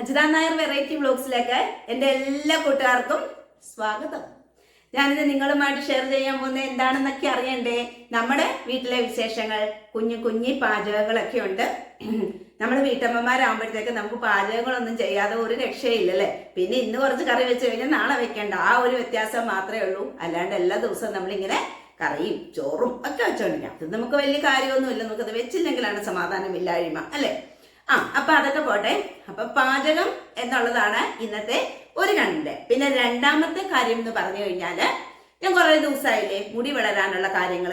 Ajitha Nair variety വ്ലോഗ്സിലേക്ക് എന്റെ എല്ലാ കൂട്ടുകാർക്കും സ്വാഗതം. ഞാനിത് നിങ്ങളുമായിട്ട് ഷെയർ ചെയ്യാൻ പോകുന്നത് എന്താണെന്നൊക്കെ അറിയണ്ടേ? നമ്മുടെ വീട്ടിലെ വിശേഷങ്ങൾ കുഞ്ഞു കുഞ്ഞി പാചകങ്ങളൊക്കെ ഉണ്ട്. നമ്മൾ വീട്ടമ്മമാരാകുമ്പോഴത്തേക്ക് നമുക്ക് പാചകങ്ങളൊന്നും ചെയ്യാതെ ഒരു രക്ഷയില്ലല്ലേ? പിന്നെ ഇന്ന് കുറച്ച് കറി വെച്ച് കഴിഞ്ഞാൽ നാളെ വെക്കേണ്ട. ആ ഒരു വ്യത്യാസം മാത്രമേ ഉള്ളൂ. അല്ലാണ്ട് എല്ലാ ദിവസവും നമ്മളിങ്ങനെ കറിയും ചോറും ഒക്കെ വെച്ചോണ്ടിരിക്കാം. അത് നമുക്ക് വലിയ കാര്യമൊന്നുമില്ല. നമുക്കത് വെച്ചില്ലെങ്കിലാണ് സമാധാനമില്ലായ്മ അല്ലേ? ആ അപ്പൊ അതൊക്കെ പോട്ടെ. അപ്പൊ പാചകം എന്നുള്ളതാണ് ഇന്നത്തെ ഒരു കണ്ണിന്റെ. പിന്നെ രണ്ടാമത്തെ കാര്യം എന്ന് പറഞ്ഞു കഴിഞ്ഞാൽ ഞാൻ കുറെ ദിവസമായില്ലേ മുടി വളരാനുള്ള കാര്യങ്ങൾ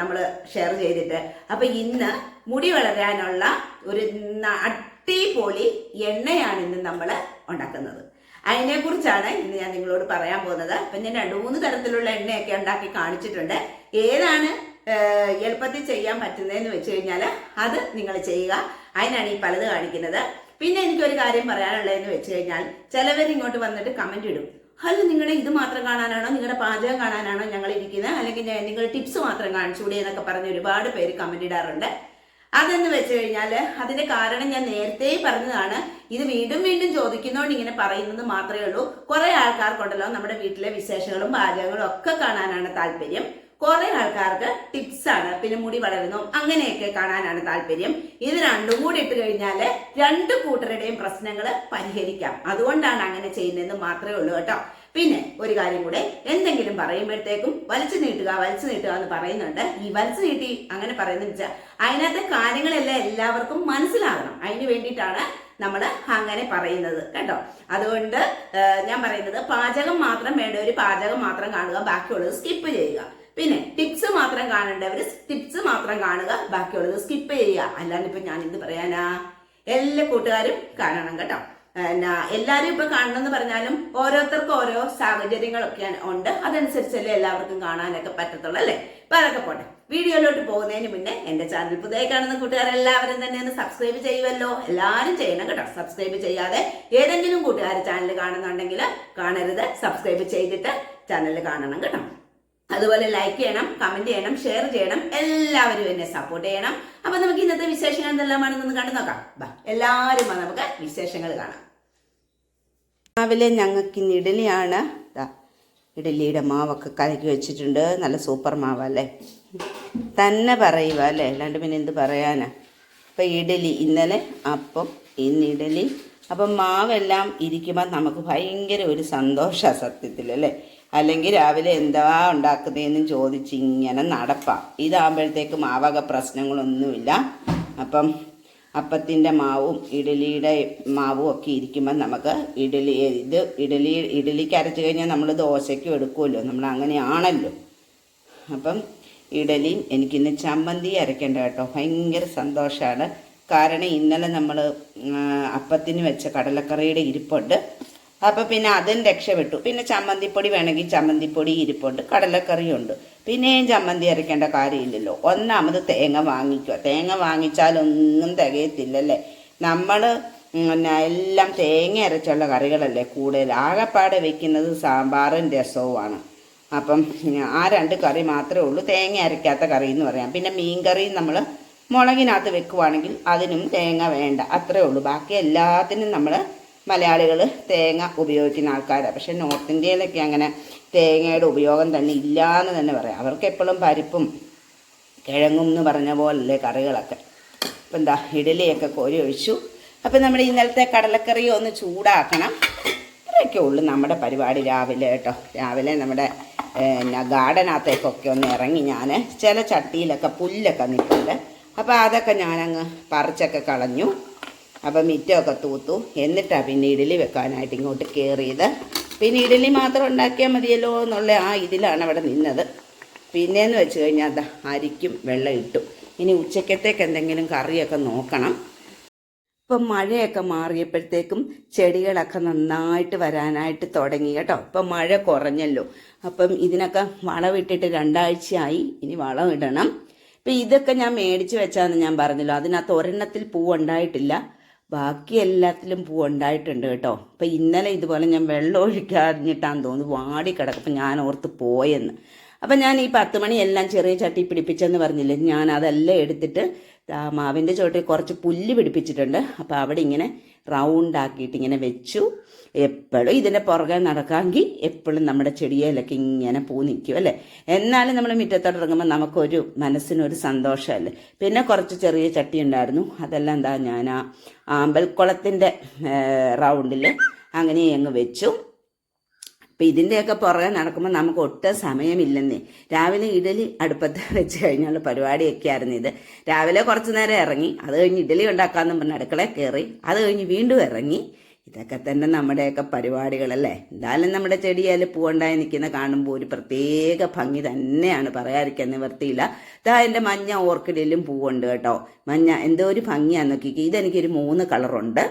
നമ്മൾ ഷെയർ ചെയ്തിട്ട്. അപ്പൊ ഇന്ന് മുടി വളരാനുള്ള ഒരു അടിപൊളി എണ്ണയാണ് ഇന്ന് നമ്മൾ ഉണ്ടാക്കുന്നത്. അതിനെ കുറിച്ചാണ് ഇന്ന് ഞാൻ നിങ്ങളോട് പറയാൻ പോകുന്നത്. അപ്പൊ ഞാൻ രണ്ടു മൂന്ന് തരത്തിലുള്ള എണ്ണയൊക്കെ ഉണ്ടാക്കി കാണിച്ചിട്ടുണ്ട്. ഏതാണ് എളുപ്പത്തിൽ ചെയ്യാൻ പറ്റുന്നതെന്ന് വെച്ച് കഴിഞ്ഞാൽ അത് നിങ്ങൾ ചെയ്യുക. അതിനാണ് ഈ പലത് കാണിക്കുന്നത്. പിന്നെ എനിക്കൊരു കാര്യം പറയാനുള്ളതെന്ന് വെച്ച് കഴിഞ്ഞാൽ ചിലവർ ഇങ്ങോട്ട് വന്നിട്ട് കമന്റ് ഇടും. അല്ല നിങ്ങളുടെ ഇത് മാത്രം കാണാനാണോ? നിങ്ങളുടെ പാചകം കാണാനാണോ ഞങ്ങൾ ഇരിക്കുന്നത്? അല്ലെങ്കിൽ നിങ്ങൾ ടിപ്സ് മാത്രം കാണിച്ചുകൂടി എന്നൊക്കെ പറഞ്ഞ് ഒരുപാട് പേര് കമന്റ് ഇടാറുണ്ട്. അതെന്ന് വെച്ച് കഴിഞ്ഞാൽ അതിന്റെ കാരണം ഞാൻ നേരത്തെ പറഞ്ഞതാണ്. ഇത് വീണ്ടും വീണ്ടും ചോദിക്കുന്നതുകൊണ്ട് ഇങ്ങനെ പറയുന്നത് മാത്രമേ ഉള്ളൂ. കുറെ ആൾക്കാർക്കുണ്ടല്ലോ നമ്മുടെ വീട്ടിലെ വിശേഷങ്ങളും പാചകങ്ങളും ഒക്കെ കാണാനാണ് താല്പര്യം. കുറെ ആൾക്കാർക്ക് ടിപ്സ് ആണ്. പിന്നെ മുടി വളരുന്നു. അങ്ങനെയൊക്കെ കാണാനാണ് താല്പര്യം. ഇത് രണ്ടും കൂടി ഇട്ട് കഴിഞ്ഞാൽ രണ്ട് കൂട്ടരുടെയും പ്രശ്നങ്ങൾ പരിഹരിക്കാം. അതുകൊണ്ടാണ് അങ്ങനെ ചെയ്യുന്നതെന്ന് മാത്രമേ ഉള്ളൂ കേട്ടോ. പിന്നെ ഒരു കാര്യം കൂടെ. എന്തെങ്കിലും പറയുമ്പോഴത്തേക്കും വലിച്ചു നീട്ടുക വലിച്ചു നീട്ടുക എന്ന് പറയുന്നുണ്ട്. ഈ വലിച്ചു നീട്ടി അങ്ങനെ പറയുന്ന വെച്ചാൽ അതിനകത്തെ കാര്യങ്ങളെല്ലാം എല്ലാവർക്കും മനസ്സിലാകണം. അതിന് വേണ്ടിയിട്ടാണ് നമ്മൾ അങ്ങനെ പറയുന്നത് കേട്ടോ. അതുകൊണ്ട് ഞാൻ പറയുന്നത് പാചകം മാത്രം വേണ്ട. ഒരു പാചകം മാത്രം കാണുക. ബാക്കിയുള്ളത് സ്കിപ്പ് ചെയ്യുക. പിന്നെ ടിപ്സ് മാത്രം കാണേണ്ടവർ ടിപ്സ് മാത്രം കാണുക. ബാക്കിയുള്ളത് സ്കിപ്പ് ചെയ്യുക. അല്ലാണ്ട് ഇപ്പൊ ഞാൻ എന്ത് പറയാനാ എല്ലാ കൂട്ടുകാരും കാണണം കേട്ടോ. എന്നാ എല്ലാരും ഇപ്പൊ കാണണം എന്ന് പറഞ്ഞാലും ഓരോരുത്തർക്കും ഓരോ സാഹചര്യങ്ങളൊക്കെ ഉണ്ട്. അതനുസരിച്ചല്ലേ എല്ലാവർക്കും കാണാനൊക്കെ പറ്റത്തുള്ളൂ അല്ലേ? ഇപ്പൊ അതൊക്കെ പോട്ടെ. വീഡിയോയിലോട്ട് പോകുന്നതിന് മുന്നേ എന്റെ ചാനൽ പുതിയ കാണുന്ന കൂട്ടുകാരെല്ലാവരും തന്നെ ഒന്ന് സബ്സ്ക്രൈബ് ചെയ്യുമല്ലോ. എല്ലാവരും ചെയ്യണം കേട്ടോ. സബ്സ്ക്രൈബ് ചെയ്യാതെ ഏതെങ്കിലും കൂട്ടുകാർ ചാനൽ കാണുന്നുണ്ടെങ്കിൽ കാണരുത്. സബ്സ്ക്രൈബ് ചെയ്തിട്ട് ചാനൽ കാണണം കേട്ടോ. അതുപോലെ ലൈക്ക് ചെയ്യണം കമന്റ് ചെയ്യണം ഷെയർ ചെയ്യണം എല്ലാവരും എന്നെ സപ്പോർട്ട് ചെയ്യണം. അപ്പൊ നമുക്ക് ഇന്നത്തെ വിശേഷങ്ങൾ എന്തെല്ലാമാണെന്ന് കണ്ടു നോക്കാം. എല്ലാവരും നമുക്ക് വിശേഷങ്ങൾ കാണാം. രാവിലെ ഞങ്ങൾക്ക് ഇന്ന് ഇഡലിയാണ്. ഇഡലിയുടെ മാവൊക്കെ കലക്കി വെച്ചിട്ടുണ്ട്. നല്ല സൂപ്പർ മാവല്ലേ? തന്നെ പറയുക അല്ലേ? അല്ലാണ്ട് പിന്നെ എന്ത് പറയാനാ? അപ്പം ഇഡലി ഇന്നലെ അപ്പം ഇന്ന് ഇഡലി. അപ്പം മാവെല്ലാം ഇരിക്കുമ്പോൾ നമുക്ക് ഭയങ്കര ഒരു സന്തോഷ സത്യത്തിൽ അല്ലേ? അല്ലെങ്കിൽ രാവിലെ എന്താ ഉണ്ടാക്കുന്നതെന്നും ചോദിച്ച് ഇങ്ങനെ നടപ്പാം. ഇതാകുമ്പോഴത്തേക്ക് മാവക പ്രശ്നങ്ങളൊന്നുമില്ല. അപ്പം അപ്പത്തിന്റെ മാവും ഇഡലിയുടെ മാവും ഒക്കെ ഇരിക്കുമ്പോൾ നമുക്ക് ഇഡലി ഇത് ഇഡലി ഇഡലിക്ക് അരച്ച് കഴിഞ്ഞാൽ നമ്മൾ ദോശയ്ക്കും എടുക്കുമല്ലോ. നമ്മൾ അങ്ങനെയാണല്ലോ. അപ്പം ഇഡലിയും എനിക്കിന്ന് ചമ്മന്തി അരയ്ക്കേണ്ട കേട്ടോ. ഭയങ്കര സന്തോഷമാണ് കാരണം ഇന്നലെ നമ്മൾ അപ്പത്തിന് വെച്ച കടലക്കറിയുടെ ഇരിപ്പുണ്ട്. അപ്പം പിന്നെ അതും രക്ഷപ്പെട്ടു. പിന്നെ ചമ്മന്തിപ്പൊടി വേണമെങ്കിൽ ചമ്മന്തിപ്പൊടി ഇരിപ്പുണ്ട് കടലക്കറിയുണ്ട്. പിന്നെയും ചമ്മന്തി അരയ്ക്കേണ്ട കാര്യമില്ലല്ലോ. ഒന്നാമത് തേങ്ങ വാങ്ങിക്കുക. തേങ്ങ വാങ്ങിച്ചാലൊന്നും തികയത്തില്ലല്ലേ? നമ്മൾ പിന്നെ എല്ലാം തേങ്ങ അരച്ചുള്ള കറികളല്ലേ കൂടുതൽ. ആകെപ്പാടെ വെക്കുന്നത് സാമ്പാറും രസവുമാണ്. അപ്പം ആ രണ്ട് കറി മാത്രമേ ഉള്ളൂ. തേങ്ങ അരയ്ക്കാത്ത കറി എന്ന് പറയാം. പിന്നെ മീൻ നമ്മൾ മുളകിനകത്ത് വെക്കുവാണെങ്കിൽ അതിനും തേങ്ങ വേണ്ട. അത്രേ ഉള്ളൂ. ബാക്കി എല്ലാത്തിനും നമ്മൾ മലയാളികൾ തേങ്ങ ഉപയോഗിക്കുന്ന ആൾക്കാരാണ് പക്ഷേ നോർത്ത് ഇന്ത്യയിലൊക്കെ അങ്ങനെ തേങ്ങയുടെ ഉപയോഗം തന്നെ ഇല്ല എന്ന് തന്നെ പറയാം. അവർക്ക് എപ്പോഴും പരിപ്പും കിഴങ്ങും എന്ന് പറഞ്ഞ പോലല്ലേ കറികളൊക്കെ. അപ്പം എന്താ ഇഡലിയൊക്കെ കോരി ഒഴിച്ചു. അപ്പം നമ്മുടെ ഇന്നലത്തെ കടലക്കറി ഒന്ന് ചൂടാക്കണം. ഇത്രയൊക്കെ ഉള്ളൂ നമ്മുടെ പരിപാടി രാവിലെ കേട്ടോ. രാവിലെ നമ്മുടെ പിന്നെ ഗാർഡനകത്തേക്കൊക്കെ ഒന്ന് ഇറങ്ങി ഞാൻ ചില ചട്ടിയിലൊക്കെ പുല്ലൊക്കെ നിൽക്കുന്നുണ്ട് അപ്പോൾ അതൊക്കെ ഞാനങ്ങ് പറിച്ചൊക്കെ കളഞ്ഞു. അപ്പം മിറ്റമൊക്കെ തൂത്തു. എന്നിട്ടാണ് പിന്നെ ഇഡലി വെക്കാനായിട്ട് ഇങ്ങോട്ട് കയറിയത് പിന്നെ ഇഡലി മാത്രം ഉണ്ടാക്കിയാൽ മതിയല്ലോ എന്നുള്ള ആ ഇതിലാണ് അവിടെ നിന്നത്. പിന്നെയെന്ന് വെച്ച് കഴിഞ്ഞാൽ അത് അരിക്കും വെള്ളം ഇട്ടു. ഇനി ഉച്ചക്കത്തേക്ക് എന്തെങ്കിലും കറിയൊക്കെ നോക്കണം. ഇപ്പം മഴയൊക്കെ മാറിയപ്പോഴത്തേക്കും ചെടികളൊക്കെ നന്നായിട്ട് വരാനായിട്ട് തുടങ്ങി കേട്ടോ. ഇപ്പം മഴ കുറഞ്ഞല്ലോ. അപ്പം ഇതിനൊക്കെ വളമിട്ടിട്ട് രണ്ടാഴ്ചയായി. ഇനി വളം ഇടണം. ഇപ്പം ഇതൊക്കെ ഞാൻ മേടിച്ച് വെച്ചാന്ന് ഞാൻ പറഞ്ഞല്ലോ. അതിനകത്ത് ഒരെണ്ണത്തിൽ പൂ ഉണ്ടായിട്ടില്ല. ബാക്കി എല്ലാത്തിലും പൂ ഉണ്ടായിട്ടുണ്ട് കേട്ടോ. അപ്പം ഇന്നലെ ഇതുപോലെ ഞാൻ വെള്ളം ഒഴിക്കാറിഞ്ഞിട്ടാന്ന് തോന്നുന്നു വാടി കിടക്കപ്പം ഞാൻ ഓർത്ത് പോയെന്ന്. അപ്പം ഞാൻ ഈ പത്ത് മണിയെല്ലാം ചെറിയ ചട്ടി പിടിപ്പിച്ചെന്ന് പറഞ്ഞില്ലേ ഞാൻ അതെല്ലാം എടുത്തിട്ട് മാവിന്റെ ചോട്ടിൽ കുറച്ച് പുല്ല് പിടിപ്പിച്ചിട്ടുണ്ട്. അപ്പോൾ അവിടെ ഇങ്ങനെ റൗണ്ട് ആക്കിയിട്ട് ഇങ്ങനെ വെച്ചു. എപ്പോഴും ഇതിന്റെ പുറകെ നടക്കാമെങ്കിൽ എപ്പോഴും നമ്മുടെ ചെടിയിലൊക്കെ ഇങ്ങനെ പൂ നിൽക്കും അല്ലേ? എന്നാലും നമ്മൾ മുറ്റത്തോട്ട് ഇറങ്ങുമ്പോൾ നമുക്കൊരു മനസ്സിനൊരു സന്തോഷമല്ലേ? പിന്നെ കുറച്ച് ചെറിയ ചട്ടി ഉണ്ടായിരുന്നു. അതെല്ലാം എന്താ ഞാൻ ആ ആമ്പൽക്കുളത്തിന്റെ റൗണ്ടിൽ അങ്ങനെ അങ്ങ് വെച്ചു. അപ്പം ഇതിന്റെയൊക്കെ പുറകെ നടക്കുമ്പോൾ നമുക്ക് ഒട്ടും സമയമില്ലെന്നേ. രാവിലെ ഇഡലി അടുപ്പത്ത് വെച്ച് കഴിഞ്ഞുള്ള പരിപാടിയൊക്കെ ആയിരുന്നു ഇത്. രാവിലെ കുറച്ച് നേരം ഇറങ്ങി അത് കഴിഞ്ഞ് ഇഡലി ഉണ്ടാക്കാമെന്ന് പറഞ്ഞ് അടുക്കളയിൽ കയറി അത് കഴിഞ്ഞ് വീണ്ടും ഇറങ്ങി. ഇതൊക്കെ തന്നെ നമ്മുടെയൊക്കെ പരിപാടികളല്ലേ. എന്തായാലും നമ്മുടെ ചെടിയിൽ പൂവുണ്ടായി നിൽക്കുന്ന കാണുമ്പോൾ ഒരു പ്രത്യേക ഭംഗി തന്നെയാണ്. പറയാതിരിക്കാൻ നിവർത്തിയില്ല. ഇതാ എന്റെ മഞ്ഞ ഓർക്കിഡിലും പൂവുണ്ട് കേട്ടോ. മഞ്ഞ എന്തോ ഒരു ഭംഗിയാന്ന് നോക്കിക്കുക ഇതെനിക്കൊരു മൂന്ന് കളറുണ്ട്.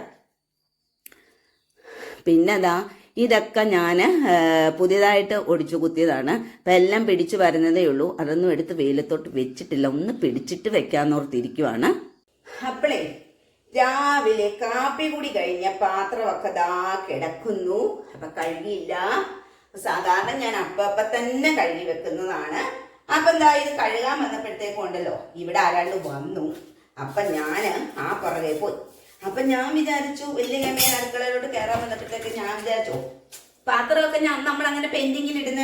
പിന്നെ അതാ ഇതൊക്കെ ഞാൻ പുതിയതായിട്ട് ഒടിച്ചു കുത്തിയതാണ്. അപ്പം എല്ലാം പിടിച്ചു വരുന്നതേ ഉള്ളൂ. അതൊന്നും എടുത്ത് വെയിലത്തോട്ട് വെച്ചിട്ടില്ല. ഒന്ന് പിടിച്ചിട്ട് വെക്കാന്നോർത്തിരിക്കുവാണ് അപ്പളേ രാവിലെ കാപ്പി കൂടി കഴിഞ്ഞ പാത്രമൊക്കെ ദാ കിടക്കുന്നു. അപ്പൊ കഴുകിയില്ല. സാധാരണ ഞാൻ അപ്പ അപ്പ തന്നെ കഴുകി വെക്കുന്നതാണ്. അപ്പൊ എന്താ ഇത് കഴുകാൻ വന്നപ്പോഴത്തേക്കും ഉണ്ടല്ലോ ഇവിടെ ആരാണ്ട് വന്നു. അപ്പൊ ഞാൻ ആ പുറകെ പോയി. അപ്പൊ ഞാൻ വിചാരിച്ചു വലിയ ഗമയൻ അടുക്കളയിലോട്ട് കയറാൻ വന്നപ്പോഴത്തേക്ക് ഞാൻ വിചാരിച്ചു പാത്രമൊക്കെ ഞാൻ നമ്മൾ അങ്ങനെ പെൻഡിങ്ങിൽ ഇടുന്ന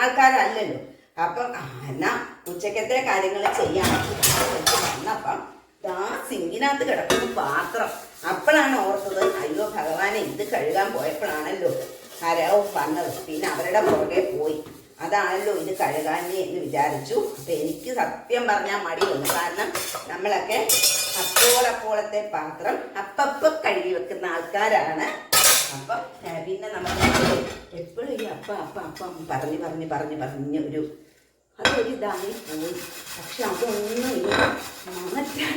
ആൾക്കാരല്ലല്ലോ. അപ്പം എന്നാ ഉച്ചക്കത്തെ കാര്യങ്ങൾ ചെയ്യാൻ വന്നപ്പം ദാ സിങ്കിനകത്ത് കിടക്കുന്ന പാത്രം. അപ്പോഴാണ് ഓർത്തത് അയ്യോ ഭഗവാനെ ഇത് കഴുകാൻ പോയപ്പോഴാണല്ലോ ആരോ വന്നത്. പിന്നെ അവരുടെ പുറകെ പോയി. അതാണല്ലോ ഇത് കഴുകാഞ്ഞേ എന്ന് വിചാരിച്ചു. അപ്പൊ എനിക്ക് സത്യം പറഞ്ഞാൽ മടി വന്നു. കാരണം നമ്മളൊക്കെ അപ്പോളപ്പോളത്തെ പാത്രം അപ്പപ്പ കഴുകി വെക്കുന്ന ആൾക്കാരാണ്. അപ്പം പിന്നെ നമുക്ക് എപ്പോഴും ഈ അപ്പ അപ്പ അപ്പം പറഞ്ഞ് പറഞ്ഞു പറഞ്ഞു പറഞ്ഞ് ഒരു അതൊരു ഇതായി പോയി. പക്ഷെ അതൊന്നും ഇനി മാറ്റാൻ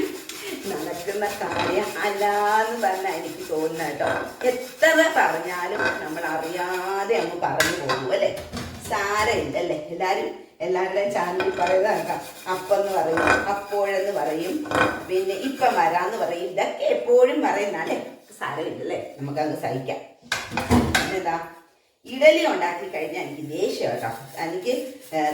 നടക്കുന്ന കാര്യം അല്ലാന്ന് തന്നെ എനിക്ക് തോന്നുന്നു കേട്ടോ. എത്ര പറഞ്ഞാലും നമ്മൾ അറിയാതെ അങ്ങ് പറഞ്ഞു പോകും അല്ലേ? സാരമില്ലല്ലേ? എല്ലാവരും എല്ലാവരുടെയും ചാനലിൽ പറയുന്നതൊക്കെ അപ്പെന്ന് പറയും അപ്പോഴെന്ന് പറയും പിന്നെ ഇപ്പം വരാന്ന് പറയും. ഇതൊക്കെ എപ്പോഴും പറയുന്നാലേ അല്ലേ? സാരമില്ലല്ലേ? നമുക്കങ്ങ് സഹിക്കാം. പിന്നെന്താ? ഇഡലി ഉണ്ടാക്കി കഴിഞ്ഞാൽ എനിക്ക് ദേഷ്യം കേട്ടോ. എനിക്ക്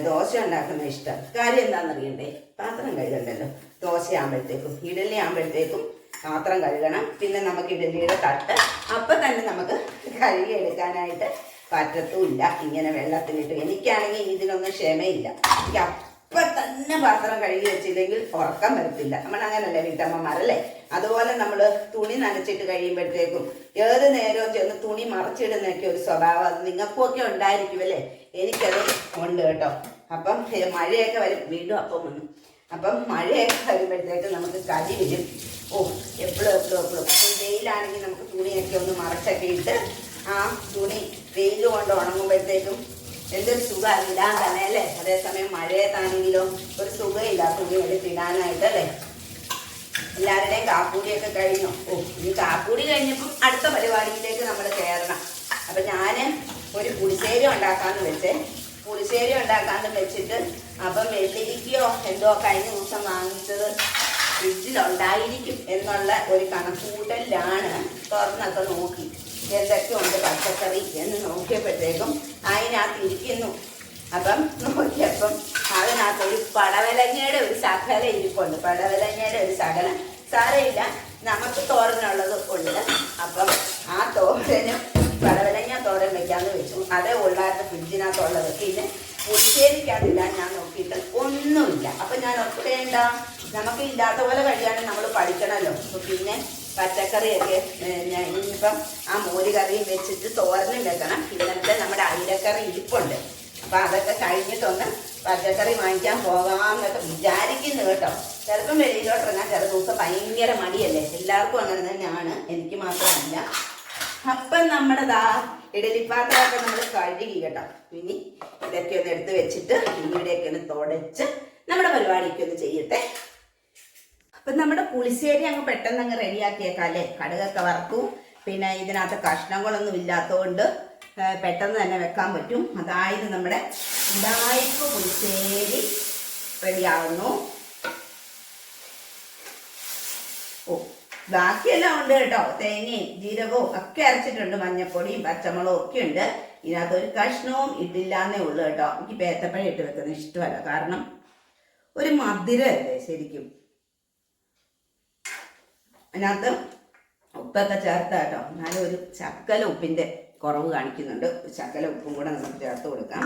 ദോശ ഉണ്ടാക്കുന്ന ഇഷ്ടം. കാര്യം എന്താണെന്ന് അറിയണ്ടേ? പാത്രം കഴുകണ്ടല്ലോ. ദോശ ആകുമ്പോഴത്തേക്കും ഇഡലി ആകുമ്പോഴത്തേക്കും പാത്രം കഴുകണം. പിന്നെ നമുക്ക് ഇഡലിയുടെ തട്ട്. അപ്പം തന്നെ നമുക്ക് കഴുകി എടുക്കാനായിട്ട് പറ്റത്തുമില്ല. ഇങ്ങനെ വെള്ളത്തിലിട്ട് എനിക്കാണെങ്കിൽ ഇതിനൊന്നും ക്ഷമയില്ല. എനിക്ക് അപ്പം തന്നെ പാത്രം കഴുകി വെച്ചില്ലെങ്കിൽ ഉറക്കം വരത്തില്ല. നമ്മൾ അങ്ങനല്ലേ വീട്ടമ്മമാരല്ലേ? അതുപോലെ നമ്മൾ തുണി നനച്ചിട്ട് കഴിയുമ്പോഴത്തേക്കും ഏത് നേരവും ചെന്ന് തുണി മറച്ചിടുന്നൊക്കെ ഒരു സ്വഭാവം. അത് നിങ്ങൾക്കും ഒക്കെ ഉണ്ടായിരിക്കുമല്ലേ എനിക്കത് ഉണ്ട് കേട്ടോ. അപ്പം മഴയൊക്കെ വരും. വീണ്ടും അപ്പം വന്നു. അപ്പം മഴയൊക്കെ വരുമ്പോഴത്തേക്ക് നമുക്ക് കടി വരും. ഓ എപ്പോഴും എപ്പോഴും എപ്പോഴും വെയിലാണെങ്കിൽ നമുക്ക് തുണിയൊക്കെ ഒന്ന് മറച്ചൊക്കെ ഇട്ട് ആ തുണി വെയിൽ കൊണ്ട് ഉണങ്ങുമ്പോഴത്തേക്കും എന്തൊരു സുഖം. ഇടാൻ തന്നെ അല്ലേ? അതേസമയം മഴയത്താണെങ്കിലും ഒരു സുഖമില്ല തുണി എടുത്തിടാനായിട്ട് അല്ലേ? എല്ലാവരുടെയും കാപ്പൂടിയൊക്കെ കഴിഞ്ഞു. ഓ ഇനി കാപ്പൂടി കഴിഞ്ഞപ്പം അടുത്ത പരിപാടിയിലേക്ക് നമ്മൾ കയറണം അപ്പൊ ഞാൻ ഒരു പുളിശ്ശേരി ഉണ്ടാക്കാന്ന് വെച്ചേ പുളിശ്ശേരി ഉണ്ടാക്കാന്ന് വെച്ചിട്ട് അപ്പം വെള്ളിരിക്കയോ എന്തോ കഴിഞ്ഞ ദിവസം വാങ്ങിച്ചത് ഫ്രിഡ്ജിലുണ്ടായിരിക്കും എന്നുള്ള ഒരു കണക്കൂട്ടലിലാണ് തുറന്നൊക്കെ നോക്കി. എന്തൊക്കെ ഉണ്ട് പച്ചക്കറി എന്ന് നോക്കിയപ്പോഴത്തേക്കും അതിനകത്ത് ഇരിക്കുന്നു. അപ്പം നോക്കിയപ്പം അതിനകത്ത് ഒരു പടവലങ്ങയുടെ ഒരു ശകല ഇരിപ്പുണ്ട്. പടവലങ്ങയുടെ ഒരു ശകലം സാരമില്ല. നമുക്ക് തോരനുള്ളത് ഉണ്ട്. അപ്പം ആ തോരനും പടവലങ്ങ തോരൻ വെക്കാമെന്ന് വെച്ചു. അതേ ഉള്ളായിരുന്നു ഫ്രിഡ്ജിനകത്തുള്ളത്. പിന്നെ പുളിശ്ശേരിക്കാതില്ല ഞാൻ നോക്കിയിട്ട് ഒന്നുമില്ല. അപ്പം ഞാൻ ഒപ്പിടേണ്ട? നമുക്ക് ഇല്ലാത്ത പോലെ കഴിയാനും നമ്മൾ പഠിക്കണമല്ലോ. അപ്പം പിന്നെ പച്ചക്കറിയൊക്കെ ഞാൻ ഇനിയിപ്പം ആ മോര് കറിയും വെച്ചിട്ട് തോരനും വെക്കണം. ഇന്നത്തെ നമ്മുടെ അയിലക്കറി ഇരിപ്പുണ്ട്. അപ്പൊ അതൊക്കെ കഴിഞ്ഞിട്ടൊന്ന് പച്ചക്കറി വാങ്ങിക്കാൻ പോകാമെന്നൊക്കെ വിചാരിക്കുന്നു കേട്ടോ. ചിലപ്പം വെളിയിലോട്ട് ഇറങ്ങാൻ ചില ദിവസം ഭയങ്കര മടിയല്ലേ? എല്ലാവർക്കും അങ്ങനെ തന്നെയാണ്. എനിക്ക് മാത്രമല്ല. അപ്പം നമ്മുടെ ദാ ഇഡലിപ്പാത്രമൊക്കെ നമ്മൾ കഴുകി കേട്ടോ. ഇനി ഇതൊക്കെ ഒന്ന് എടുത്ത് വെച്ചിട്ട് ഇവിടെയൊക്കെ ഒന്ന് തുടച്ച് നമ്മുടെ പരിപാടിയൊക്കെ ഒന്ന് ചെയ്യട്ടെ. അപ്പം നമ്മുടെ പുളിശ്ശേരി അങ്ങ് പെട്ടെന്ന് അങ്ങ് റെഡിയാക്കിയേക്കാം അല്ലേ? കടുകൊക്കെ വറക്കും പിന്നെ ഇതിനകത്ത് കഷ്ണങ്ങളൊന്നും ഇല്ലാത്തതുകൊണ്ട് പെട്ടെന്ന് തന്നെ വെക്കാൻ പറ്റും. അതായത് നമ്മുടെ ഉടായ്പ പുളിശ്ശേരി റെഡിയാവുന്നു. ഓ ബാക്കിയെല്ലാം ഉണ്ട് കേട്ടോ. തേങ്ങയും ജീരകവും ഒക്കെ അരച്ചിട്ടുണ്ട് മഞ്ഞപ്പൊടിയും പച്ചമുളകും ഒക്കെ ഉണ്ട്. ഇതിനകത്ത് ഒരു കഷ്ണവും ഇട്ടില്ല എന്നേ ഉള്ളൂ കേട്ടോ. എനിക്ക് പേത്തപ്പഴം ഇട്ട് വെക്കുന്നത് ഇഷ്ടമല്ല. കാരണം ഒരു മധുരമല്ലേ ശരിക്കും? അതിനകത്ത് ഉപ്പൊക്കെ ചേർത്ത കേട്ടോ എന്നാലും ഒരു ചക്കല ഉപ്പിന്റെ കുറവ് കാണിക്കുന്നുണ്ട്. ചക്കല ഉപ്പും കൂടെ നമുക്ക് ചേർത്ത് കൊടുക്കാം.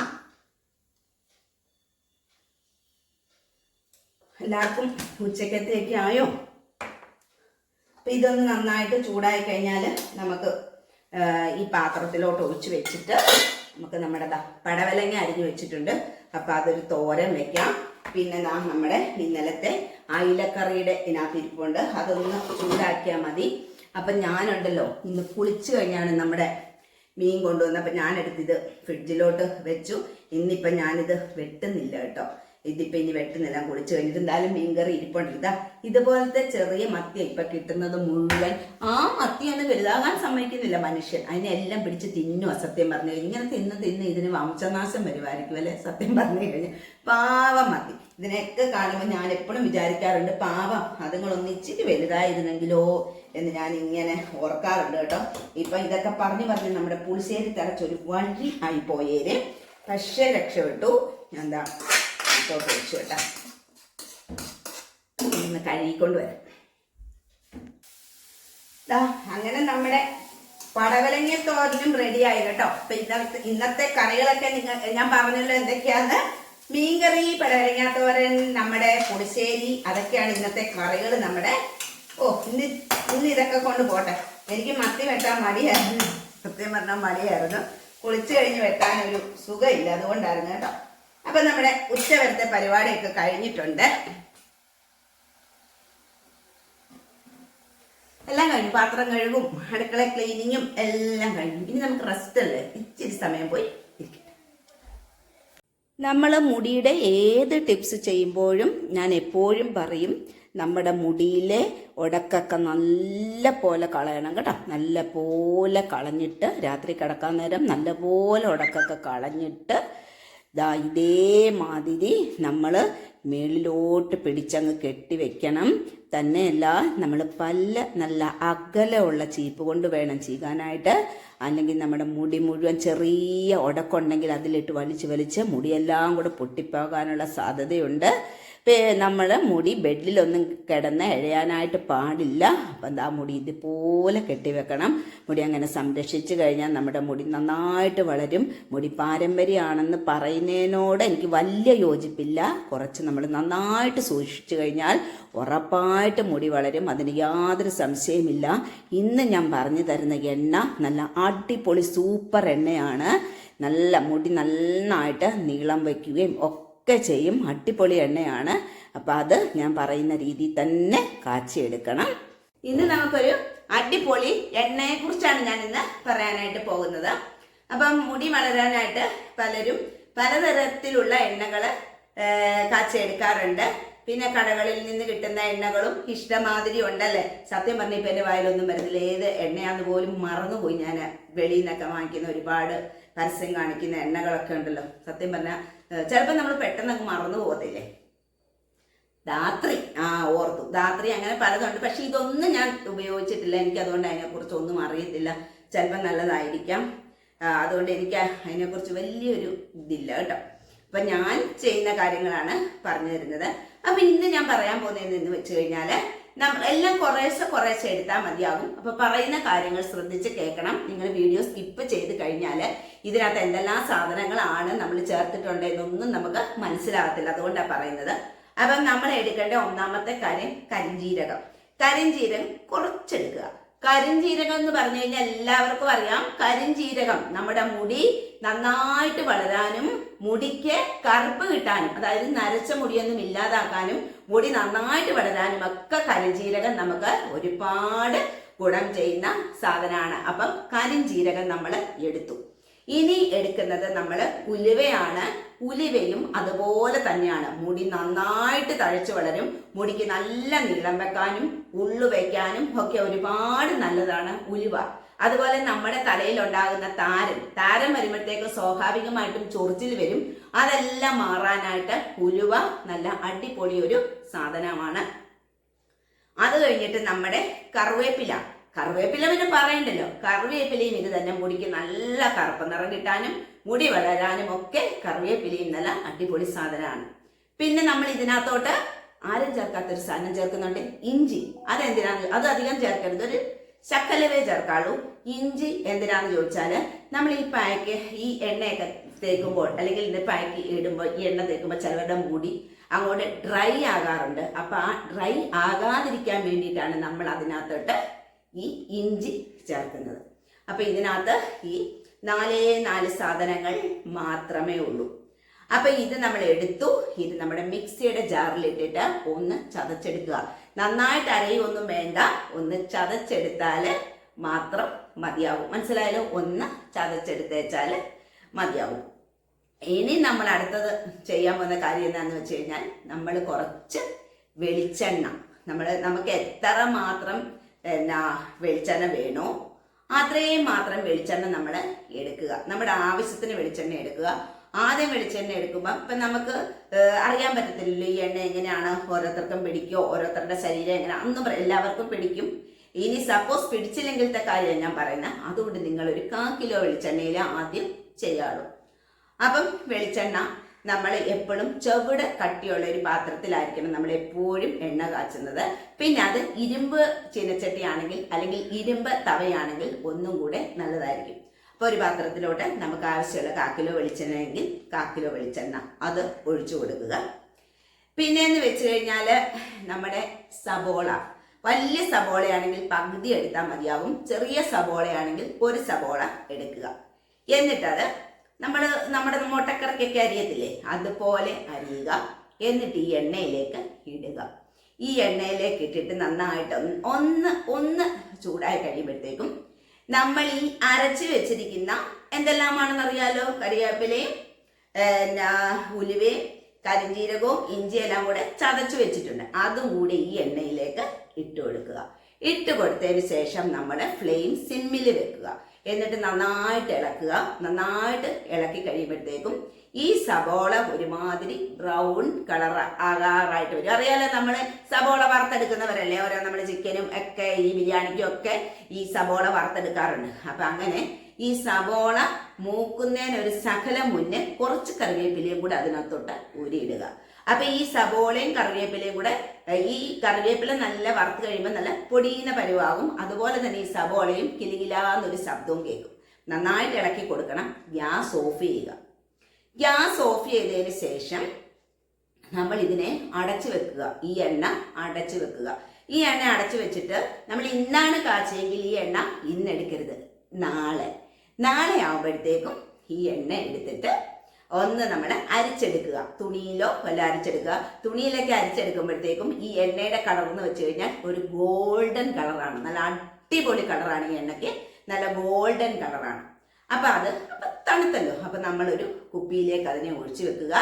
എല്ലാവർക്കും ഉച്ചക്കത്തേക്ക് ആയോ? അപ്പം ഇതൊന്ന് നന്നായിട്ട് ചൂടായി കഴിഞ്ഞാൽ നമുക്ക് ഈ പാത്രത്തിലോട്ട് ഒഴിച്ച് വെച്ചിട്ട് നമുക്ക് നമ്മുടെ പടവലങ്ങ അരിഞ്ഞു വെച്ചിട്ടുണ്ട്. അപ്പം അതൊരു തോരൻ വെക്കാം. പിന്നെ നാം നമ്മുടെ ഇന്നലത്തെ അയിലക്കറിയുടെ ഇതിനകത്ത് അതൊന്ന് ചൂടാക്കിയാൽ മതി. അപ്പം ഞാനുണ്ടല്ലോ ഇന്ന് കുളിച്ചു കഴിഞ്ഞാണ് നമ്മുടെ മീൻ കൊണ്ടുവന്നത് അപ്പം ഇത് ഫ്രിഡ്ജിലോട്ട് വെച്ചു. ഇന്നിപ്പം ഞാനിത് വെട്ടുന്നില്ല കേട്ടോ. ഇതിപ്പോൾ ഇനി വെട്ടുന്നില്ല കുളിച്ച് കഴിഞ്ഞിട്ട് എന്തായാലും മീൻകറി ഇരിപ്പുണ്ട്. ഇതാ ഇതുപോലത്തെ ചെറിയ മത്തി ഇപ്പൊ കിട്ടുന്നത് മുഴുവൻ. ആ മത്തിയാണ് വലുതാകാൻ സമ്മതിക്കുന്നില്ല മനുഷ്യൻ. അതിനെല്ലാം പിടിച്ച് തിന്നു സത്യം പറഞ്ഞു ഇങ്ങനെ തിന്ന് തിന്ന് ഇതിന് വംശനാശം വരുമായിരിക്കും അല്ലെ? സത്യം പറഞ്ഞു കഴിഞ്ഞാൽ. പാവം മത്തി. ഇതിനെയൊക്കെ കാണുമ്പോൾ ഞാൻ എപ്പോഴും വിചാരിക്കാറുണ്ട് പാവം. അതുങ്ങളൊന്ന് ഇച്ചിരി വലുതായിരുന്നെങ്കിലോ എന്ന് ഞാൻ ഇങ്ങനെ ഓർക്കാറുണ്ട് കേട്ടോ. ഇപ്പൊ ഇതൊക്കെ പറഞ്ഞു പറഞ്ഞ് നമ്മുടെ പുളിശ്ശേരി തിളച്ചൊരു വഴി ആയി പോയേര് പക്ഷേ രക്ഷപ്പെട്ടു. എന്താ? ഇപ്പോൾ വെച്ചു കേട്ടോ. ഒന്ന് കഴുകിക്കൊണ്ട് വരാം. അങ്ങനെ നമ്മുടെ പടവലങ്ങ തോരനും റെഡിയായി കേട്ടോ. അപ്പൊ ഇന്നത്തെ ഇന്നത്തെ കറികളൊക്കെ നിങ്ങൾ ഞാൻ പറഞ്ഞല്ലോ എന്തൊക്കെയാണ് മീൻകറി പടവലങ്ങ തോരൻ നമ്മുടെ പുളിശ്ശേരി അതൊക്കെയാണ് ഇന്നത്തെ കറികൾ നമ്മുടെ ഓ ഇന്ന് ഇന്ന് ഇതൊക്കെ കൊണ്ട് പോട്ടെ. എനിക്ക് മത്തി വെട്ടാൻ മടിയായിരുന്നു. സത്യം പറഞ്ഞാൽ മടിയായിരുന്നു. കുളിച്ചു കഴിഞ്ഞ് വെട്ടാൻ ഒരു സുഖമില്ല അതുകൊണ്ടായിരുന്നു കേട്ടോ. അപ്പൊ നമ്മുടെ ഉച്ചവരത്തെ പരിപാടിയൊക്കെ കഴിഞ്ഞിട്ടുണ്ട്. എല്ലാം കഴിഞ്ഞു. പാത്രം കഴുകും അടുക്കള ക്ലീനിങ്ങും എല്ലാം കഴിഞ്ഞു. ഇനി നമുക്ക് റെസ്റ്റ് അല്ലേ? ഇച്ചിരി സമയം പോയി നമ്മൾ മുടിയുടെ ഏത് ടിപ്സ് ചെയ്യുമ്പോഴും ഞാൻ എപ്പോഴും പറയും നമ്മുടെ മുടിയിലെ ഉടക്കൊക്കെ നല്ല പോലെ കളയണം കേട്ടോ. നല്ല പോലെ കളഞ്ഞിട്ട് രാത്രി കിടക്കാൻ നേരം നല്ല പോലെ ഉടക്കൊക്കെ കളഞ്ഞിട്ട് ദാ ഇതേമാതിരി നമ്മൾ മേളിലോട്ട് പിടിച്ചങ്ങ് കെട്ടി വെക്കണം. തന്നെയല്ല നമ്മൾ പല്ല നല്ല അകലമുള്ള ചീപ്പ് കൊണ്ട് വേണം ചീകാനായിട്ട്. അല്ലെങ്കിൽ നമ്മുടെ മുടി മുഴുവൻ ചെറിയ ഉടക്കുണ്ടെങ്കിൽ അതിലിട്ട് വലിച്ച് വലിച്ച് മുടിയെല്ലാം കൂടെ പൊട്ടിപ്പോകാനുള്ള സാധ്യതയുണ്ട്. നമ്മൾ മുടി ബെഡിലൊന്നും കിടന്ന് എഴയാനായിട്ട് പാടില്ല. അപ്പം എന്താ മുടി ഇതുപോലെ കെട്ടിവെക്കണം മുടി അങ്ങനെ സംരക്ഷിച്ചു കഴിഞ്ഞാൽ നമ്മുടെ മുടി നന്നായിട്ട് വളരും. മുടി പാരമ്പര്യമാണെന്ന് പറയുന്നതിനോട് എനിക്ക് വലിയ യോജിപ്പില്ല. കുറച്ച് നമ്മൾ നന്നായിട്ട് സൂക്ഷിച്ചു കഴിഞ്ഞാൽ ഉറപ്പായിട്ട് മുടി വളരും. അതിന് യാതൊരു സംശയമില്ല ഇന്ന് ഞാൻ പറഞ്ഞു തരുന്ന എണ്ണ നല്ല അടിപൊളി സൂപ്പർ എണ്ണയാണ്. നല്ല മുടി നന്നായിട്ട് നീളം വയ്ക്കുകയും ഒക്കെ ചെയ്യും. അടിപൊളി എണ്ണയാണ്. അപ്പം അത് ഞാൻ പറയുന്ന രീതി തന്നെ കാച്ചിയെടുക്കണം. ഇന്ന് നമുക്കൊരു അടിപൊളി എണ്ണയെ കുറിച്ചാണ് ഞാൻ ഇന്ന് പറയാനായിട്ട് പോകുന്നത്. അപ്പം മുടി വളരാനായിട്ട് പലരും പലതരത്തിലുള്ള എണ്ണകൾ കാച്ചിയെടുക്കാറുണ്ട്. പിന്നെ കടകളിൽ നിന്ന് കിട്ടുന്ന എണ്ണകളും ഇഷ്ടമാതിരി ഉണ്ടല്ലേ? സത്യം പറഞ്ഞ ഇപ്പം എന്റെ വായിലൊന്നും വരുന്നില്ല. ഏത് എണ്ണയാന്ന് പോലും മറന്നുപോയി ഞാൻ വെളിയിൽ നിന്നൊക്കെ വാങ്ങിക്കുന്ന ഒരുപാട് പരസ്യം കാണിക്കുന്ന എണ്ണകളൊക്കെ ഉണ്ടല്ലോ. സത്യം പറഞ്ഞാൽ ചിലപ്പോൾ നമ്മൾ പെട്ടെന്ന് അങ്ങ് മറന്നു പോകത്തില്ലേ? ധാത്രി. ആ ഓർത്തു. ധാത്രി അങ്ങനെ പലതുണ്ട്. പക്ഷെ ഇതൊന്നും ഞാൻ ഉപയോഗിച്ചിട്ടില്ല. എനിക്ക് അതുകൊണ്ട് അതിനെക്കുറിച്ച് ഒന്നും അറിയത്തില്ല. ചിലപ്പോൾ നല്ലതായിരിക്കാം. അതുകൊണ്ട് എനിക്ക് അതിനെക്കുറിച്ച് വലിയൊരു ഇതില്ല കേട്ടോ. അപ്പം ഞാൻ ചെയ്യുന്ന കാര്യങ്ങളാണ് പറഞ്ഞു തരുന്നത്. അപ്പം ഇന്ന് ഞാൻ പറയാൻ പോകുന്നതെന്ന് വെച്ച് കഴിഞ്ഞാൽ നമ്മൾ എല്ലാം കുറേശ്ശെ കുറേശ്ശെ എടുത്താൽ മതിയാകും അപ്പോൾ പറയുന്ന കാര്യങ്ങൾ ശ്രദ്ധിച്ച് കേൾക്കണം. നിങ്ങൾ വീഡിയോ സ്കിപ്പ് ചെയ്ത് കഴിഞ്ഞാൽ ഇതിനകത്ത് എന്തെല്ലാം സാധനങ്ങളാണ് നമ്മൾ ചേർത്തിട്ടുണ്ട് എന്നൊന്നും നമുക്ക് മനസ്സിലാകത്തില്ല. അതുകൊണ്ടാണ് പറയുന്നത്. അപ്പം നമ്മൾ എടുക്കേണ്ട ഒന്നാമത്തെ കാര്യം കരിഞ്ജീരകം കരിഞ്ജീരകം കുറച്ചെടുക്കുക. കരിഞ്ജീരകം എന്ന് പറഞ്ഞു കഴിഞ്ഞാൽ എല്ലാവർക്കും അറിയാം. കരിഞ്ജീരകം നമ്മുടെ മുടി നന്നായിട്ട് വളരാനും മുടിക്ക് കറുപ്പ് കിട്ടാനും അതായത് നരച്ച മുടിയൊന്നും ഇല്ലാതാക്കാനും മുടി നന്നായിട്ട് വളരാനും ഒക്കെ കരിഞ്ജീരകം നമുക്ക് ഒരുപാട് ഗുണം ചെയ്യുന്ന സാധനമാണ്. അപ്പം കരിഞ്ചീരകം നമ്മൾ എടുത്തു. ഇനി എടുക്കുന്നത് നമ്മൾ ഉലുവയാണ്. ഉലുവയും അതുപോലെ തന്നെയാണ്. മുടി നന്നായിട്ട് തഴച്ചു വളരും. മുടിക്ക് നല്ല നീളം വെക്കാനും ഉള്ളു വെക്കാനും ഒക്കെ ഒരുപാട് നല്ലതാണ് ഉലുവ. അതുപോലെ നമ്മുടെ തലയിൽ ഉണ്ടാകുന്ന താരൻ. താരൻ വരുമ്പോഴത്തേക്ക് സ്വാഭാവികമായിട്ടും ചൊറിച്ചിൽ വരും. അതെല്ലാം മാറാനായിട്ട് ഉലുവ നല്ല അടിപൊളി ഒരു സാധനമാണ്. അത് കഴിഞ്ഞിട്ട് നമ്മുടെ കറിവേപ്പില. കറിവേപ്പില പിന്നെ പറയണ്ടല്ലോ. കറിവേപ്പിലയും ഇത് തന്നെ മുടിക്ക് നല്ല കറുപ്പ് നിറം കിട്ടാനും മുടി വളരാനും ഒക്കെ കറിവേപ്പിലയും നല്ല അടിപൊളി സാധനമാണ്. പിന്നെ നമ്മൾ ഇതിനകത്തോട്ട് ആരും ചേർക്കാത്തൊരു സാധനം ചേർക്കുന്നുണ്ട്. ഇഞ്ചി. അതെന്തിനാണ് അത് അധികം ചേർക്കരുത്. ഒരു ശക്കലവേ ചേർക്കാളൂ. ഇഞ്ചി എന്തിനാന്ന് ചോദിച്ചാൽ നമ്മൾ ഈ പായ്ക്ക് ഈ എണ്ണയൊക്കെ തേക്കുമ്പോൾ അല്ലെങ്കിൽ ഇതിന്റെ പായ്ക്ക് ഇടുമ്പോൾ ഈ എണ്ണ തേക്കുമ്പോൾ ചിലവരുടെ മുടി അങ്ങോട്ട് ഡ്രൈ ആകാറുണ്ട്. അപ്പൊ ആ ഡ്രൈ ആകാതിരിക്കാൻ വേണ്ടിയിട്ടാണ് നമ്മൾ അതിനകത്തോട്ട് ഈ ഇഞ്ചി ചേർക്കുന്നത്. അപ്പൊ ഇതിനകത്ത് ഈ നാലേ നാല് സാധനങ്ങൾ മാത്രമേ ഉള്ളൂ. അപ്പൊ ഇത് നമ്മൾ എടുത്തു. ഇത് നമ്മുടെ മിക്സിയുടെ ജാറിൽ ഇട്ടിട്ട് ഒന്ന് ചതച്ചെടുക്കുക. നന്നായിട്ട് അരയൊന്നും വേണ്ട. ഒന്ന് ചതച്ചെടുത്താൽ മാത്രം മതിയാവും. മനസ്സിലായാലും ഒന്ന് ചതച്ചെടുത്തേച്ചാൽ മതിയാവും. ഇനി നമ്മൾ അടുത്തത് ചെയ്യാൻ പോകുന്ന കാര്യം എന്താണെന്ന് വെച്ച് കഴിഞ്ഞാൽ നമ്മൾ കുറച്ച് വെളിച്ചെണ്ണ. നമ്മൾ നമുക്ക് എത്ര മാത്രം എന്നാ വെളിച്ചെണ്ണ വേണോ? അത്രയും മാത്രം വെളിച്ചെണ്ണ നമ്മൾ എടുക്കുക. നമ്മുടെ ആവശ്യത്തിന് വെളിച്ചെണ്ണ എടുക്കുക. ആദ്യം വെളിച്ചെണ്ണ എടുക്കുമ്പോൾ ഇപ്പം നമുക്ക് അറിയാൻ പറ്റത്തില്ലല്ലോ ഈ എണ്ണ എങ്ങനെയാണ് ഓരോരുത്തർക്കും പിടിക്കോ ഓരോരുത്തരുടെ ശരീരം എങ്ങനെ അന്നും എല്ലാവർക്കും പിടിക്കും. ഇനി സപ്പോസ് പിടിച്ചില്ലെങ്കിലത്തെ കാര്യം ഞാൻ പറയുന്നത് അതുകൊണ്ട് നിങ്ങൾ ഒരു കാ കിലോ വെളിച്ചെണ്ണയിൽ ആദ്യം ചെയ്യാറുള്ളൂ. അപ്പം വെളിച്ചെണ്ണ നമ്മൾ എപ്പോഴും ചുവട് കട്ടിയുള്ള ഒരു പാത്രത്തിലായിരിക്കണം നമ്മൾ എപ്പോഴും എണ്ണ കാച്ചുന്നത്. പിന്നെ അത് ഇരുമ്പ് ചീനച്ചട്ടിയാണെങ്കിൽ അല്ലെങ്കിൽ ഇരുമ്പ് തവയാണെങ്കിൽ ഒന്നും കൂടെ നല്ലതായിരിക്കും. അപ്പോൾ ഒരു പാത്രത്തിലോട്ട് നമുക്ക് ആവശ്യമുള്ള കാക്കിലോ വെളിച്ചെണ്ണ എങ്കിൽ കാക്കിലോ വെളിച്ചെണ്ണ അത് ഒഴിച്ചു കൊടുക്കുക. പിന്നെ എന്ന് വെച്ച് കഴിഞ്ഞാൽ നമ്മുടെ സബോള. വലിയ സബോളയാണെങ്കിൽ പകുതി എടുത്താൽ മതിയാവും. ചെറിയ സബോളയാണെങ്കിൽ ഒരു സബോള എടുക്കുക. എന്നിട്ടത് നമ്മൾ നമ്മുടെ മുട്ടക്കറിക്കൊക്കെ അരിയത്തില്ലേ? അതുപോലെ അരിയുക. എന്നിട്ട് ഈ എണ്ണയിലേക്ക് ഇടുക. ഈ എണ്ണയിലേക്ക് ഇട്ടിട്ട് നന്നായിട്ട് ഒന്ന് ഒന്ന് ചൂടായി കഴിയുമ്പോഴത്തേക്കും നമ്മൾ ഈ അരച്ച് വെച്ചിരിക്കുന്ന എന്തെല്ലാമാണെന്നറിയാലോ? കറിവേപ്പിലയും പിന്നെ ഉലുവയും കരിഞ്ജീരകവും ഇഞ്ചി എല്ലാം കൂടെ ചതച്ച് വെച്ചിട്ടുണ്ട്. അതും കൂടി ഈ എണ്ണയിലേക്ക് ഇട്ട് കൊടുക്കുക. ഇട്ട് കൊടുത്തതിന് ശേഷം നമ്മൾ ഫ്ലെയിം സിമ്മിൽ വെക്കുക. എന്നിട്ട് നന്നായിട്ട് ഇളക്കുക. നന്നായിട്ട് ഇളക്കി കഴിയുമ്പോഴത്തേക്കും ഈ സബോള ഒരുമാതിരി ബ്രൗൺ കളർ ആകാറായിട്ട് വരും. അറിയാലോ നമ്മൾ സബോള വറുത്തെടുക്കുന്നവരല്ലേ? ഓരോ നമ്മൾ ചിക്കനും ഒക്കെ ഈ ബിരിയാണിക്കും ഒക്കെ ഈ സബോള വറുത്തെടുക്കാറുണ്ട്. അപ്പൊ അങ്ങനെ ഈ സബോള മൂക്കുന്നതിന് ഒരു സകലം മുന്നേ കുറച്ച് കറിവേപ്പിലയും കൂടെ അതിനകത്തോട്ട് ഊരിയിടുക. അപ്പൊ ഈ സബോളയും കറിവേപ്പിലയും കൂടെ ഈ കറിവേപ്പില നല്ല വറുത്ത് കഴിയുമ്പോൾ നല്ല പൊടിയുന്ന പരുവാകും. അതുപോലെ തന്നെ ഈ സബോളയും കിലുകിലാന്നൊരു ശബ്ദവും കേൾക്കും. നന്നായിട്ട് ഇളക്കി കൊടുക്കണം. ഗ്യാസ് ഓഫ് ചെയ്യുക. ഗ്യാസ് ഓഫ് ചെയ്തതിന് ശേഷം നമ്മൾ ഇതിനെ അടച്ചു വെക്കുക. ഈ എണ്ണ അടച്ചു വെക്കുക. ഈ എണ്ണ അടച്ചു വെച്ചിട്ട് നമ്മൾ ഇന്നാണ് കാച്ചെങ്കിൽ ഈ എണ്ണ ഇന്ന് എടുക്കരുത് നാളെ. നാളെ ആവുമ്പോഴത്തേക്കും ഈ എണ്ണ എടുത്തിട്ട് ഒന്ന് നമ്മൾ അരിച്ചെടുക്കുക. തുണിയിലോ വല്ല അരിച്ചെടുക്കുക. തുണിയിലൊക്കെ അരിച്ചെടുക്കുമ്പോഴത്തേക്കും ഈ എണ്ണയുടെ കളർ എന്ന് വെച്ച് കഴിഞ്ഞാൽ ഒരു ഗോൾഡൻ കളറാണ് നല്ല അടിപൊളി കളറാണ് ഈ എണ്ണയ്ക്ക്. നല്ല ഗോൾഡൻ കളറാണ് അപ്പൊ അത് അപ്പം തണുത്തല്ലോ. അപ്പൊ നമ്മളൊരു കുപ്പിയിലേക്ക് അതിനെ ഒഴിച്ചു വെക്കുക.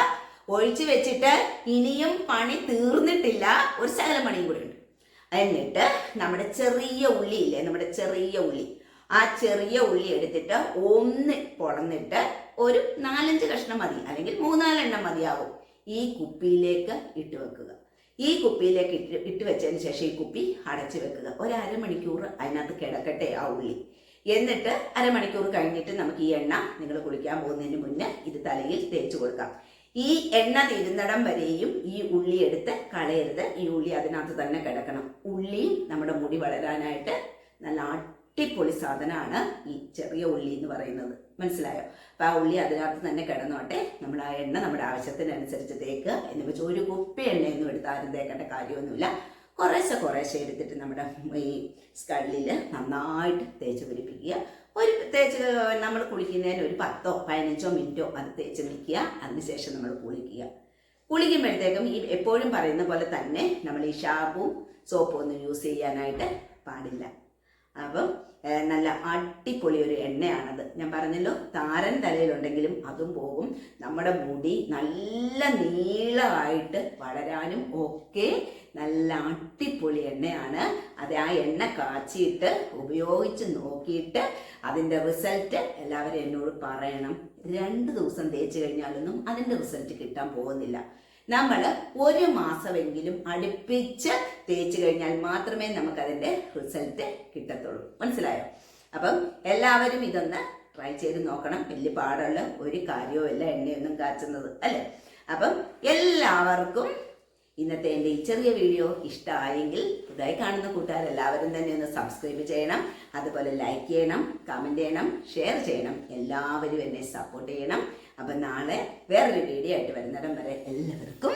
ഒഴിച്ചു വെച്ചിട്ട് ഇനിയും പണി തീർന്നിട്ടില്ല. ഒരു ശകലം പണിയും കൂടി ഉണ്ട്. എന്നിട്ട് നമ്മുടെ ചെറിയ ഉള്ളിയില്ലേ നമ്മുടെ ചെറിയ ഉള്ളി. ആ ചെറിയ ഉള്ളി എടുത്തിട്ട് ഒന്ന് പൊളന്നിട്ട് ഒരു നാലഞ്ച് കഷ്ണം മതി അല്ലെങ്കിൽ മൂന്നാലെണ്ണം മതിയാവും. ഈ കുപ്പിയിലേക്ക് ഇട്ട് വെക്കുക. ഈ കുപ്പിയിലേക്ക് ഇട്ട് ഇട്ട് വെച്ചതിന് ശേഷം ഈ കുപ്പി അടച്ചു വെക്കുക. ഒരു അരമണിക്കൂർ അതിനകത്ത് കിടക്കട്ടെ ആ ഉള്ളി. എന്നിട്ട് അരമണിക്കൂർ കഴിഞ്ഞിട്ട് നമുക്ക് ഈ എണ്ണ നിങ്ങൾ കുളിക്കാൻ പോകുന്നതിന് മുന്നേ ഇത് തലയിൽ തേച്ച് കൊടുക്കാം. ഈ എണ്ണ തിരുന്നിടം വരെയും ഈ ഉള്ളി എടുത്ത് കളയരുത്. ഈ ഉള്ളി അതിനകത്ത് തന്നെ കിടക്കണം. ഉള്ളിയും നമ്മുടെ മുടി വളരാനായിട്ട് നല്ല അടിപൊളി സാധനമാണ് ഈ ചെറിയ ഉള്ളി എന്ന് പറയുന്നത്. മനസ്സിലായോ? അപ്പൊ ആ ഉള്ളി അതിനകത്ത് തന്നെ കിടന്നോട്ടെ. നമ്മൾ ആ എണ്ണ നമ്മുടെ ആവശ്യത്തിനനുസരിച്ച് തേക്കുക എന്ന് വെച്ചാൽ ഒരു കുപ്പി എണ്ണയൊന്നും എടുത്ത് ആരും തേക്കേണ്ട കാര്യമൊന്നുമില്ല. കുറേശ്ശെ കുറേശ്ശെ എടുത്തിട്ട് നമ്മുടെ ഈ സ്കള്ളിൽ നന്നായിട്ട് തേച്ച് പിടിപ്പിക്കുക. ഒരു തേച്ച് നമ്മൾ കുളിക്കുന്നതിന് ഒരു പത്തോ പതിനഞ്ചോ മിനിറ്റോ അത് തേച്ച് നിൽക്കുക അതിനുശേഷം നമ്മൾ കുളിക്കുക. കുളിക്കുമ്പോഴത്തേക്കും ഈ എപ്പോഴും പറയുന്ന പോലെ തന്നെ നമ്മൾ ഈ ഷാമ്പും സോപ്പും ഒന്നും യൂസ് ചെയ്യാനായിട്ട് പാടില്ല. അപ്പം നല്ല അടിപൊളി ഒരു എണ്ണയാണത്. ഞാൻ പറഞ്ഞല്ലോ താരൻ തലയിലുണ്ടെങ്കിലും അതും പോകും. നമ്മുടെ മുടി നല്ല നീളമായിട്ട് വളരാനും ഒക്കെ നല്ല അടിപൊളി എണ്ണയാണ്. അത് ആ എണ്ണ കാച്ചിയിട്ട് ഉപയോഗിച്ച് നോക്കിയിട്ട് അതിന്റെ റിസൾട്ട് എല്ലാവരും എന്നോട് പറയണം. രണ്ട് ദിവസം തേച്ച് കഴിഞ്ഞാലൊന്നും അതിന്റെ റിസൾട്ട് കിട്ടാൻ പോകുന്നില്ല. നമ്മൾ ഒരു മാസമെങ്കിലും അടുപ്പിച്ച് തേച്ച് കഴിഞ്ഞാൽ മാത്രമേ നമുക്ക് അതിന്റെ റിസൾട്ട് കിട്ടത്തുള്ളൂ. മനസ്സിലായോ? അപ്പം എല്ലാവരും ഇതൊന്ന് ട്രൈ ചെയ്ത് നോക്കണം. വലിയ പാടുള്ള ഒരു കാര്യവും അല്ല എണ്ണയൊന്നും കാച്ചുന്നത് അല്ലേ? അപ്പം എല്ലാവർക്കും ഇന്നത്തെ എന്റെ ഈ ചെറിയ വീഡിയോ ഇഷ്ടമായെങ്കിൽ പുതുതായി കാണുന്ന കൂട്ടുകാരെല്ലാവരും തന്നെ ഒന്ന് സബ്സ്ക്രൈബ് ചെയ്യണം. അതുപോലെ ലൈക്ക് ചെയ്യണം കമന്റ് ചെയ്യണം ഷെയർ ചെയ്യണം. എല്ലാവരും എന്നെ സപ്പോർട്ട് ചെയ്യണം. അപ്പം നാളെ വേറൊരു വീഡിയോ ആയിട്ട് വരുന്നിടം വരെ എല്ലാവർക്കും